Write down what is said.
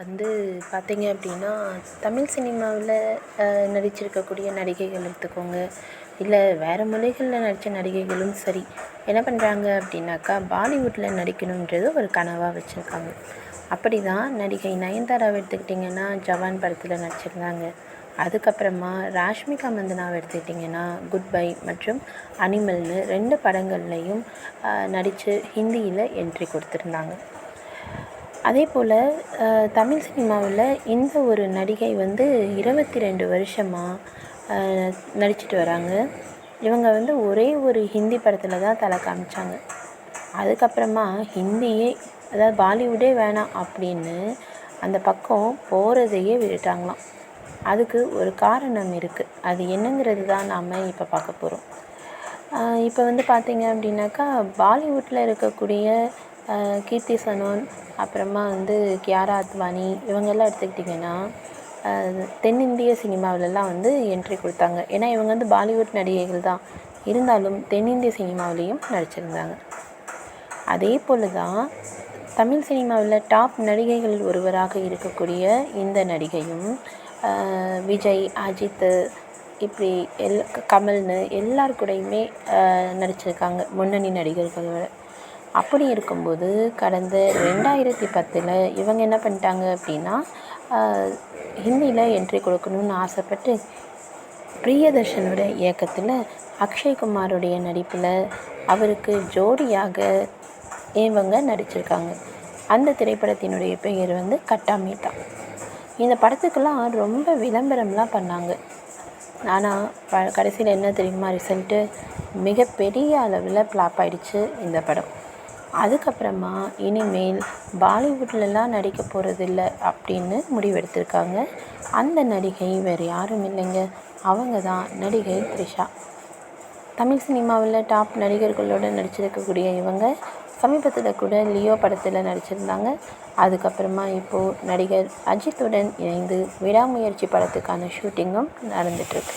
வந்து பார்த்தீங்க அப்படின்னா தமிழ் சினிமாவில் நடிச்சிருக்கக்கூடிய நடிகைகள் எடுத்துக்கோங்க. இல்லை வேறு மொழிகளில் நடித்த நடிகைகளும் சரி. என்ன பண்ணுறாங்க அப்படின்னாக்கா பாலிவுட்டில் நடிக்கணுன்றது ஒரு கனவாக வச்சுருக்காங்க. அப்படி தான் நடிகை நயன்தாராவை எடுத்துக்கிட்டிங்கன்னா ஜவான் படத்தில் நடிச்சிருந்தாங்க. அதுக்கப்புறமா ராஷ்மிகா மந்தனாவை எடுத்துக்கிட்டிங்கன்னா குட் பை மற்றும் அனிமல்னு ரெண்டு படங்கள்லையும் நடித்து ஹிந்தியில் என்ட்ரி கொடுத்துருந்தாங்க. அதே போல் தமிழ் சினிமாவில் இந்த ஒரு நடிகை வந்து இருபத்தி ரெண்டு வருஷமாக நடிச்சிட்டு வராங்க. இவங்க வந்து ஒரே ஒரு ஹிந்தி படத்தில் தான் தலை காமிச்சாங்க. அதுக்கப்புறமா ஹிந்தியே அதாவது பாலிவுட்டே வேணாம் அப்படின்னு அந்த பக்கம் போகிறதையே விட்டுட்டாங்களாம். அதுக்கு ஒரு காரணம் இருக்குது அது என்னங்கிறது தான் நாம் இப்போ பார்க்க போகிறோம் இப்போ வந்து பார்த்தீங்க அப்படின்னாக்கா பாலிவுட்டில் இருக்கக்கூடிய கீர்த்தி சனோன் அப்புறமா வந்து கியாரா அத்வானி இவங்கெல்லாம் எடுத்துக்கிட்டிங்கன்னா தென்னிந்திய சினிமாவிலலாம் வந்து என்ட்ரி கொடுத்தாங்க. ஏன்னா இவங்க வந்து பாலிவுட் நடிகைகள் தான். இருந்தாலும் தென்னிந்திய சினிமாவிலையும் நடிச்சிருந்தாங்க. அதே போல் தான் தமிழ் சினிமாவில் டாப் நடிகைகள் ஒருவராக இருக்கக்கூடிய இந்த நடிகையும் விஜய் அஜித் இப்படி எல் கமல்னு எல்லார் கூடயுமே நடிச்சிருக்காங்க. முன்னணி நடிகர்களோட அப்படி இருக்கும்போது கடந்த ரெண்டாயிரத்தி பத்தில் இவங்க என்ன பண்ணிட்டாங்க அப்படின்னா ஹிந்தியில் என்ட்ரி கொடுக்கணுன்னு ஆசைப்பட்டு பிரியதர்ஷனோட இயக்கத்தில் அக்ஷய்குமாருடைய நடிப்பில் அவருக்கு ஜோடியாக இவங்க நடிச்சிருக்காங்க. அந்த திரைப்படத்தினுடைய பெயர் வந்து கட்டாமீட்டா இந்த படத்துக்கெல்லாம் ரொம்ப விளம்பரம்லாம் பண்ணாங்க. ஆனால் ப கடைசியில் என்ன தெரியுமா ரிசல்ட்டு? மிகப்பெரிய அளவில் ஃப்ளாப் ஆயிடுச்சு இந்த படம். அதுக்கப்புறமா இனிமேல் பாலிவுட்லலாம் நடிக்க போகிறதில்ல அப்படின்னு முடிவெடுத்திருக்காங்க. அந்த நடிகை வேறு யாரும் இல்லைங்க. அவங்க தான் நடிகை த்ரிஷா. தமிழ் சினிமாவில் டாப் நடிகர்களோடு நடிச்சிருக்கக்கூடிய இவங்க சமீபத்தில் கூட லியோ படத்தில் நடிச்சிருந்தாங்க. அதுக்கப்புறமா இப்போது நடிகர் அஜித்துடன் இணைந்து விடாமுயற்சி படத்துக்கான ஷூட்டிங்கும் நடந்துகிட்ருக்கு